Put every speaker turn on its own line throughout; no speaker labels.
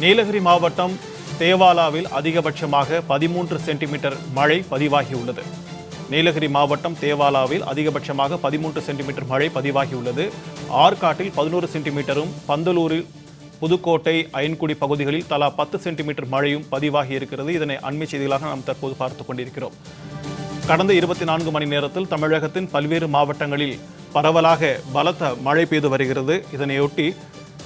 நீலகிரி மாவட்டம் தேவாலாவில் அதிகபட்சமாக பதிமூன்று சென்டிமீட்டர் மழை பதிவாகியுள்ளது. நீலகிரி மாவட்டம் தேவாலாவில் அதிகபட்சமாக பதிமூன்று சென்டிமீட்டர் மழை பதிவாகியுள்ளது. ஆற்காட்டில் பதினோரு சென்டிமீட்டரும் பந்தலூரில் புதுக்கோட்டை அயன்குடி பகுதிகளில் தலா பத்து சென்டிமீட்டர் மழையும் பதிவாகி இருக்கிறது இதனை அண்மை செய்திகளாக நாம் தற்போது பார்த்துக் கொண்டிருக்கிறோம். கடந்த இருபத்தி நான்கு மணி நேரத்தில் தமிழகத்தின் பல்வேறு மாவட்டங்களில் பரவலாக பலத்த மழை பெய்து வருகிறது. இதனையொட்டி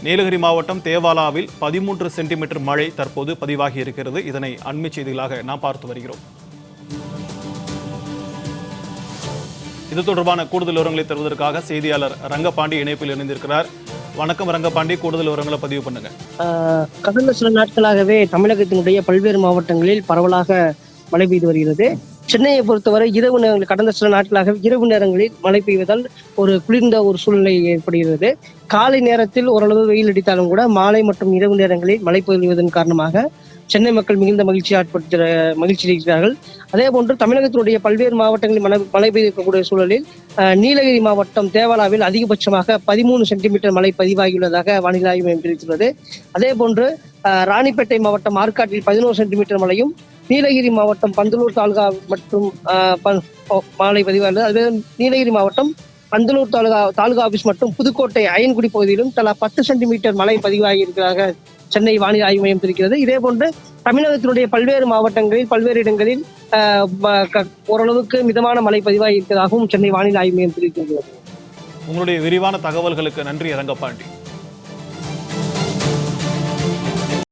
நீலகிரி மாவட்டம் தேவாலாவில் பதிமூன்று சென்டிமீட்டர் மழை தற்போது பதிவாகி இருக்கிறது. இதனை அண்மை செய்திகளாக நாம் பார்த்து வருகிறோம். இது தொடர்பான கூடுதல் விவரங்களை தருவதற்காக செய்தியாளர் ரங்கபாண்டி இணைப்பில் இணைந்திருக்கிறார். வணக்கம் ரங்கபாண்டி கூடுதல் விவரங்களை பதிவு பண்ணுங்க.
கடந்த சில நாட்களாகவே தமிழகத்தினுடைய பல்வேறு மாவட்டங்களில் பரவலாக மழை பெய்து வருகிறது. சென்னையை பொறுத்தவரை இரவு நேரங்கள் கடந்த சில நாட்களாக இரவு நேரங்களில் மழை பெய்வதால் ஒரு குளிர்ந்த ஒரு சூழ்நிலை ஏற்படுகிறது. காலை நேரத்தில் ஓரளவு வெயில் அடித்தாலும் கூட மாலை மற்றும் இரவு நேரங்களில் மழை பெய்வதன் காரணமாக சென்னை மக்கள் மிகுந்த மகிழ்ச்சி ஆட்படுத்த மகிழ்ச்சி அடைகிறார்கள் அதே போன்று தமிழகத்தினுடைய பல்வேறு மாவட்டங்களில் மழை மழை பெய்திருக்கக்கூடிய சூழலில் நீலகிரி மாவட்டம் தேவாலாவில் அதிகபட்சமாக பதிமூணு சென்டிமீட்டர் மழை பதிவாகியுள்ளதாக வானிலை ஆய்வு மையம் தெரிவித்துள்ளது. அதே போன்று ராணிப்பேட்டை மாவட்டம் ஆற்காட்டில் பதினோரு சென்டிமீட்டர் மழையும் நீலகிரி மாவட்டம் பந்தலூர் தாலுகா மற்றும் மாலை ப- ப- பதிவாகிறது நீலகிரி மாவட்டம் பந்தலூர் தாலுகா தாலுகா ஆபீஸ் மற்றும் புதுக்கோட்டை அயன்குடி பகுதியிலும் தலா பத்து சென்டிமீட்டர் மழை பதிவாகி இருக்கிறதாக சென்னை வானிலை ஆய்வு மையம் தெரிவிக்கிறது. இதே போன்று தமிழகத்தினுடைய பல்வேறு மாவட்டங்களில் பல்வேறு இடங்களில் ஓரளவுக்கு மிதமான மழை பதிவாகி இருக்கிறதாகவும் சென்னை வானிலை ஆய்வு மையம் தெரிவிக்கிறது.
உங்களுடைய விரிவான தகவல்களுக்கு நன்றி ரங்கபாண்டி